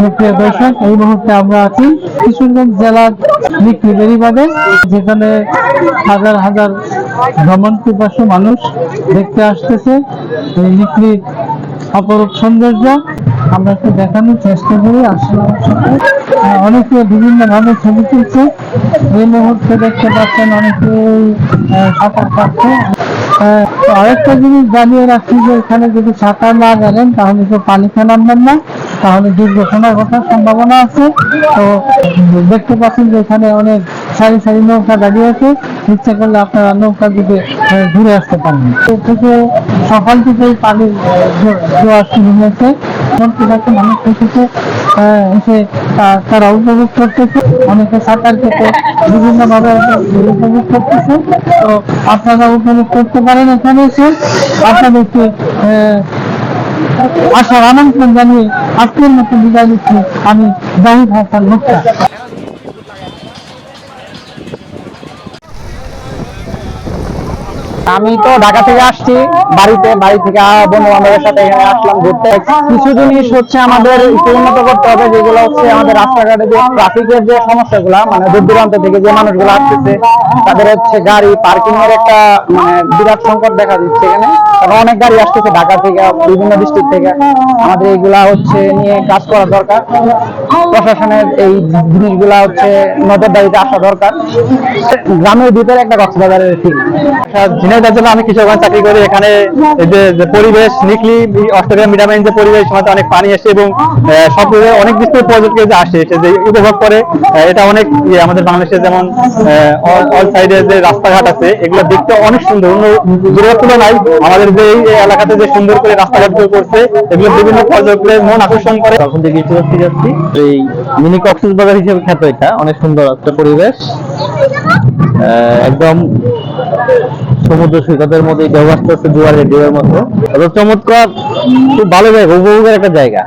সুপ্রিয় দর্শক, এই মুহূর্তে আমরা আছি কিশোরগঞ্জ জেলার বেরিবাদে যেখানে হাজার হাজার মানুষ দেখতে আসতেছে। এই অপরূপ সৌন্দর্য আমরা একটু দেখানোর চেষ্টা করি। আসলে অনেকে বিভিন্ন ধরনের ছবি তুলছে। এই মুহূর্তে দেখতে পাচ্ছেন অনেকে সাঁতার কাটছে। আরেকটা জিনিস জানিয়ে রাখছি যে এখানে যদি সাঁতার না জানেন, তাহলে তো পানিতে নামবেন না। তাহলে দুর্ঘটনা ঘটার সম্ভাবনা আছে। তো দেখতে পাচ্ছেন যে এখানে অনেক সারি সারি নৌকা দাঁড়িয়ে আছে। ইচ্ছা করলে আপনারা নৌকা দিকে ঘুরে আসতে পারেন। থেকে সকাল থেকেই পানির আহ, জো- জোয়ার শুরু হয়েছে। এমন মানুষ এসেছে এসে তারা উপভোগ করতেছে। অনেকে সাঁতার কেটে বিভিন্ন ভাবে উপভোগ করতেছে। তো আপনারা উপভোগ করতে পারেন এখানে এসে। আপনাদেরকে আসার আমন্ত্রণ জানিয়ে আজকের মতো বিদায় নিচ্ছি। আমি জাহিদ হাসান মুক্তা আমি তো ঢাকা থেকে আসছি, বাড়িতে, বাড়ি থেকে বন্ধু বান্ধবের সাথে এখানে আসলাম ঘুরতে। কিছু জিনিস হচ্ছে আমাদের একটু উন্নত করতে হবে, যেগুলো হচ্ছে আমাদের রাস্তাঘাটে যে ট্রাফিকের যে সমস্যাগুলা মানে দূর দূরান্ত থেকে যে মানুষগুলো আসতেছে, তাদের হচ্ছে গাড়ি পার্কিং এর একটা মানে বিরাট সংকট দেখা দিচ্ছে এখানে। কারণ অনেক গাড়ি আসতেছে ঢাকা থেকে, বিভিন্ন ডিস্ট্রিক্ট থেকে। আমাদের এইগুলা হচ্ছে নিয়ে কাজ করা দরকার। প্রশাসনের এই জিনিসগুলা হচ্ছে নজরদারিতে আসা দরকার। গ্রামের ভিতরে একটা কক্সবাজারের ঠিক ঝিনাইদার জন্য আমি কিশোরগঞ্জ চাকরি করি। এখানে যে পরিবেশ নিকলি অস্ট্রেলিয়া মিডামেন যে পরিবেশ সমাজে অনেক পানি আসে এবং সব অনেক বিস্তর পর্যটক যে আসে এসে যে উপভোগ করে এটা অনেক ইয়ে, আমাদের বাংলাদেশে যেমন অল সাইডে যে রাস্তাঘাট আছে এগুলো দেখতে অনেক সুন্দর। অন্য দূরের তুলনায় আমাদের যে এই এলাকাতে যে সুন্দর করে রাস্তাঘাট তৈরি করছে এগুলো বিভিন্ন পর্যটকের মন আকর্ষণ করে। তখন থেকে ইতিহাস যাচ্ছি। এই মিনি কক্সবাজার হিসেবে খ্যাত এটা। অনেক সুন্দর একটা পরিবেশ। একদম সমুদ্র সৈকতের মধ্যে ঢেউ আসতেছে দুয়ারে, ঢেউয়ের মতো। চমৎকার, খুব ভালো জায়গা, উপভোগের একটা জায়গা।